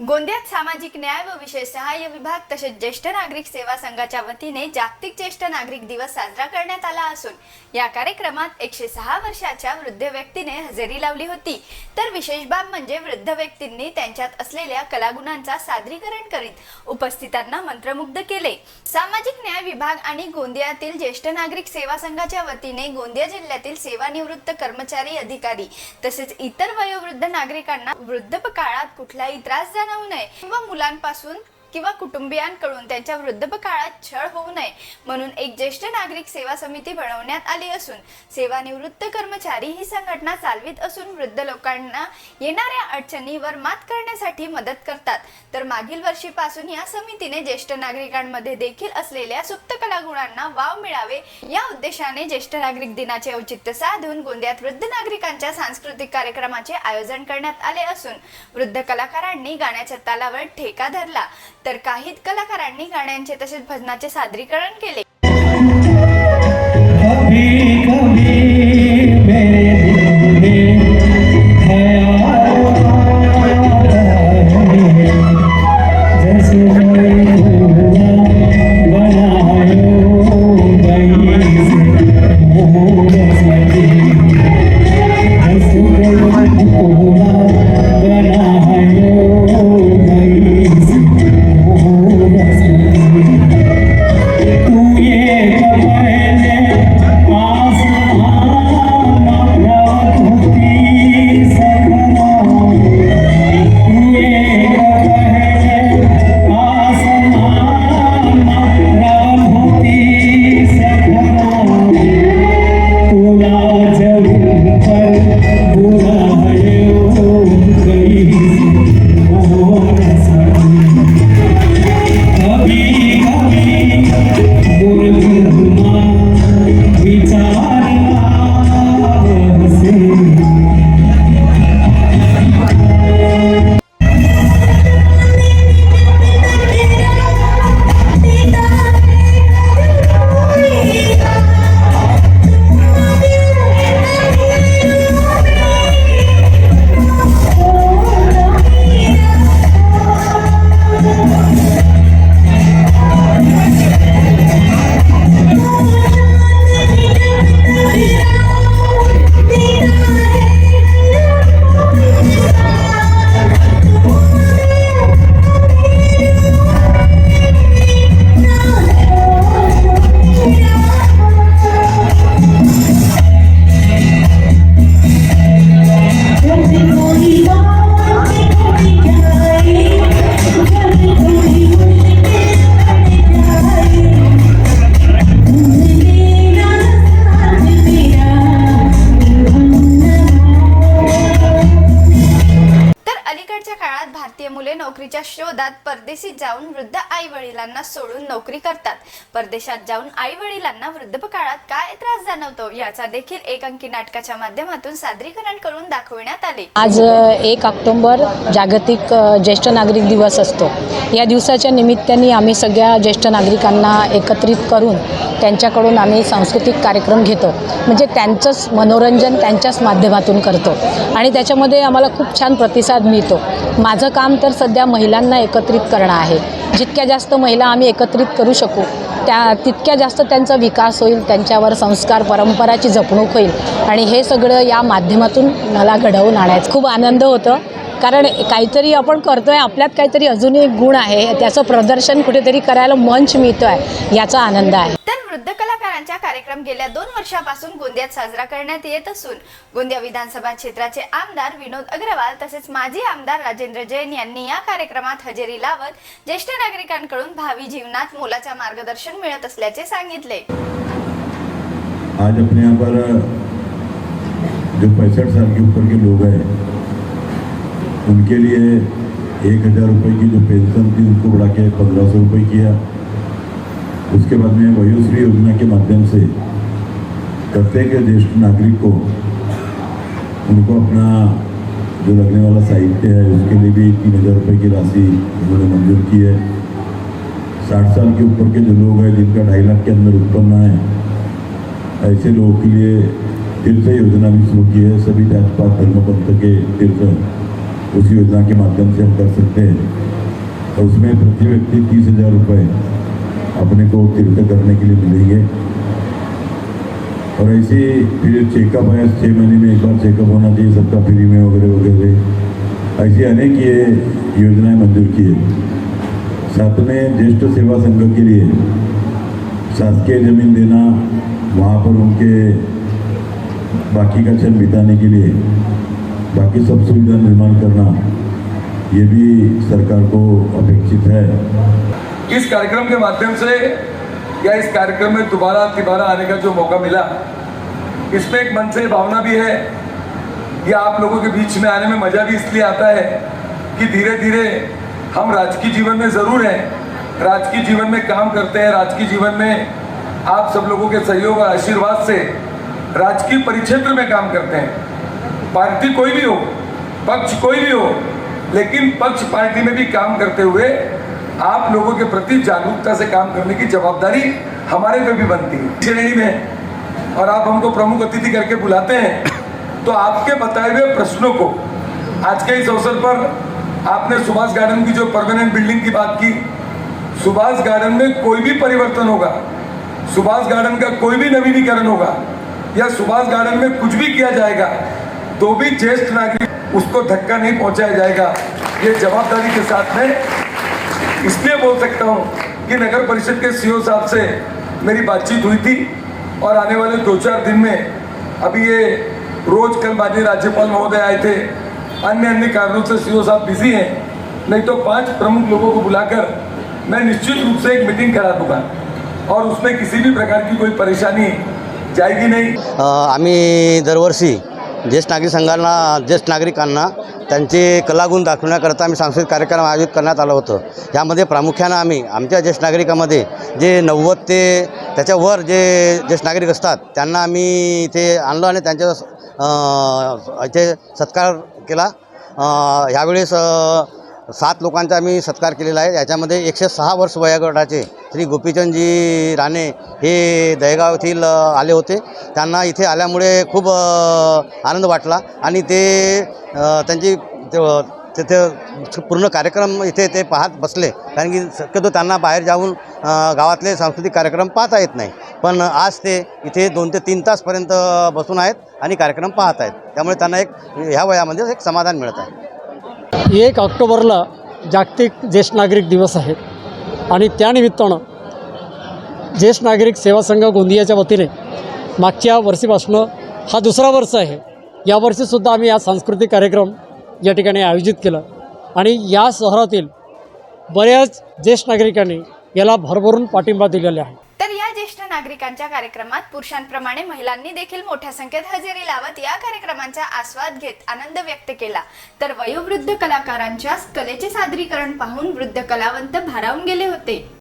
गोंदियात सामाजिक न्याय व विशेष सहाय्य विभाग तसेच ज्येष्ठ नागरिक सेवा संघाच्या वतीने जागतिक ज्येष्ठ नागरिक दिवस साजरा करण्यात आला असून या कार्यक्रमात एकशे सहा वर्षाच्या वृद्ध व्यक्तीने हजेरी लावली होती. तर विशेष बाब म्हणजे वृद्ध व्यक्तींनी त्यांच्यात असलेल्या कलागुणांचा सादरीकरण करीत उपस्थितांना मंत्रमुग्ध केले. सामाजिक न्याय विभाग आणि गोंदियातील ज्येष्ठ नागरिक सेवा संघाच्या वतीने गोंदिया जिल्ह्यातील सेवानिवृत्त कर्मचारी अधिकारी तसेच इतर वयोवृद्ध नागरिकांना वृद्धपकाळात कुठलाही त्रास जाणवू नये. किंवा मुलांपासून किंवा कुटुंबियांकडून त्यांच्या वृद्धपकाळात छळ होऊ नये म्हणून एक ज्येष्ठ नागरिक सेवा समिती बनवण्यात आली असून सेवानिवृत्त कर्मचारी ही संघटना चालवित असून वृद्ध लोकांना येणाऱ्या अडचणीवर मात करण्यासाठी मदत करतात. तर मागील वर्षीपासून या समितीने ज्येष्ठ नागरिकांमध्ये देखील असलेल्या सुप्त कलागुणांना वाव मिळावे या उद्देशाने ज्येष्ठ नागरिक दिनाचे औचित्य साधून गोंदियात वृद्ध नागरिकांच्या सांस्कृतिक कार्यक्रमाचे आयोजन करण्यात आले असून वृद्ध कलाकारांनी गाण्याच्या तालावर ठेका धरला. तर काही कलाकारांनी गाण्यांचे तसेच भजनाचे सादरीकरण केले. नोकरीच्या शोधात परदेशी जाऊन वृद्ध आई वडिलांना सोडून नोकरी करतात. परदेशात जाऊन आई वडिलांना वृद्धपकाळात काय त्रास जाणवतो याचा देखील एक अंकी नाटकाच्या माध्यमातून सादरीकरण करून दाखविण्यात आले. आज एक ऑक्टोंबर जागतिक ज्येष्ठ नागरिक दिवस असतो. या दिवसाच्या निमित्ताने आम्ही सगळ्या ज्येष्ठ नागरिकांना एकत्रित करून त्यांच्याकडून आम्ही सांस्कृतिक कार्यक्रम घेतो. म्हणजे त्यांचंच मनोरंजन त्यांच्याच माध्यमातून करतो. आणि त्याच्यामध्ये आम्हाला खूप छान प्रतिसाद मिळतो. माझं काम तर सध्या महिलांना एकत्रित करणं आहे. जितक्या जास्त महिला आम्ही एकत्रित करू शकू त्या तितक्या जास्त त्यांचा विकास होईल त्यांच्यावर संस्कार परंपराची जपणूक होईल. आणि हे सगळं या माध्यमातून मला घडवून आणायचं. खूप आनंद होतं. कारण काहीतरी आपण करतो आहे आपल्यात काहीतरी अजूनही एक गुण आहे त्याचं प्रदर्शन कुठेतरी करायला मंच मिळतो आहे याचा आनंद आहे. तर वृद्ध कलाकारांचा कार्यक्रम गेल्या दोन वर्षापासून गोंदियात साजरा करण्यात येत असून गोंदिया विधानसभा क्षेत्राचे आमदार विनोद अग्रवाल तसेच माजी आमदार राजेंद्र जैन यांनी या कार्यक्रमात हजेरी लावत ज्येष्ठ नागरिकांकडून भावी जीवनात मोलाचा मार्गदर्शन मिळत असल्याचे सांगितले. आज अपने यहाँ पर जो पैंसठ साल के ऊपर के लोग हैं उनके लिए एक हज़ार रुपये की जो पेंशन थी, उसको बढ़ा के पंद्रह सौ रुपये किया। उसके बाद में वयोश्री योजना के माध्यम से प्रत्येक ज्येष्ठ नागरिक को, उनको अपना जो लगने वाला साहित्य है, उसके लिए भी तीन हज़ार रुपये की राशि उन्होंने मंजूर की है। साठ साल के ऊपर के जो लोग हैं, जिनका ढाई लाख के अंदर उत्पन्न है, ऐसे लोगों के लिए तीर्थ योजना भी शुरू की है। सभी जात पात धर्म पंथ के तीर्थ उस योजना के माध्यम से हम कर सकते हैं। और उसमें प्रति व्यक्ति तीस हज़ार रुपये अपने को तीर्थ करने के लिए मिलेंगे। और ऐसे फिर चेकअप है छः महीने में एक बार चेकअप होना चाहिए, सबका फ्री में वगैरह वगैरह। ऐसी अनेक ये योजनाएँ मंजूर की है। साथ में ज्येष्ठ सेवा संघ के लिए शासकीय ज़मीन देना, वहाँ पर उनके बाकी का क्षण बिताने के लिए बाकी सब सुविधा निर्माण करना, ये भी सरकार को अपेक्षित है। इस कार्यक्रम के माध्यम से या इस कार्यक्रम में दोबारा तिबारा आने का जो मौका मिला, इसमें एक मन से भावना भी है कि आप लोगों के बीच में आने में मज़ा भी इसलिए आता है कि धीरे धीरे हम राजकीय जीवन में ज़रूर हैं, राजकीय जीवन में काम करते हैं, राजकीय जीवन में आप सब लोगों के सहयोग और आशीर्वाद से राजकीय परिक्षेत्र में काम करते हैं। पार्टी कोई भी हो, पक्ष कोई भी हो, लेकिन पक्ष पार्टी में भी काम करते हुए आप लोगों के प्रति जागरूकता से काम करने की जवाबदारी हमारे पे भी बनती है। श्रेणी में और आप हमको प्रमुख अतिथि करके बुलाते हैं तो आपके बताए हुए प्रश्नों को आज के इस अवसर पर आपने सुभाष गार्डन की जो परमानेंट बिल्डिंग की बात की, सुभाष गार्डन में कोई भी परिवर्तन होगा, सुभाष गार्डन का कोई भी नवीनीकरण होगा, या सुभाष गार्डन में कुछ भी किया जाएगा तो भी ज्येष्ठ नागरिक उसको धक्का नहीं पहुँचाया जाएगा। ये जवाबदारी के साथ में इसलिए बोल सकता हूँ कि नगर परिषद के सीओ साहब से मेरी बातचीत हुई थी और आने वाले दो चार दिन में अभी ये रोज कल माननीय राज्यपाल महोदय आए थे। अन्य अन्य कारणों से सीओ साहब बिज़ी हैं, नहीं तो पाँच प्रमुख लोगों को बुलाकर मैं निश्चित रूप से एक मीटिंग करा दूँगा और उसमें किसी भी प्रकार की कोई परेशानी जाएगी नहीं। आम्ही दरवर्षी ज्येष्ठ नागरिक संघांना ज्येष्ठ नागरिकांना त्यांचे कलागुण दाखवण्याकरता आम्ही सांस्कृतिक कार्यक्रम आयोजित करण्यात आलं होतं. यामध्ये प्रामुख्यानं आम्ही आमच्या ज्येष्ठ नागरिकामध्ये जे नव्वद ते त्याच्यावर जे ज्येष्ठ नागरिक असतात त्यांना आम्ही इथे आणलं आणि त्यांच्या इथे सत्कार केला. ह्यावेळेस सात लोकांचा आम्ही सत्कार केलेला आहे. याच्यामध्ये एकशे सहा वर्ष वयागटाचे श्री गोपीचंदजी राणे हे दहेगाव येथील आले होते. त्यांना इथे आल्यामुळे खूप आनंद वाटला आणि ते त्यांची तिथे पूर्ण कार्यक्रम इथे ते पाहत बसले. कारण की शक्यतो त्यांना बाहेर जाऊन गावातले सांस्कृतिक कार्यक्रम पाहता येत नाही. पण आज ते इथे दोन ते तीन तासपर्यंत बसून आहेत आणि कार्यक्रम पाहत आहेत. त्यामुळे त्यांना एक ह्या वयामध्ये एक समाधान मिळत आहे. एक ऑक्टोबरला जागतिक ज्येष्ठ नागरिक दिवस आहे. आणि त्यानिमित्तानं ज्येष्ठ नागरिक सेवा संघ गोंदियाच्या वतीने मागच्या वर्षीपासून हा दुसरा वर्ष आहे. यावर्षीसुद्धा आम्ही हा सांस्कृतिक कार्यक्रम या ठिकाणी आयोजित केला. आणि या शहरातील बऱ्याच ज्येष्ठ नागरिकांनी याला भरभरून पाठिंबा दिलेला आहे. नागरिकांच्या कार्यक्रमात पुरुषांप्रमाणे महिलांनी देखील मोठ्या संख्येत हजेरी लावत या कार्यक्रमांचा आस्वाद घेत आनंद व्यक्त केला. तर वयोवृद्ध कलाकारांच्या कलेचे सादरीकरण पाहून वृद्ध कलावंत भारावून गेले होते.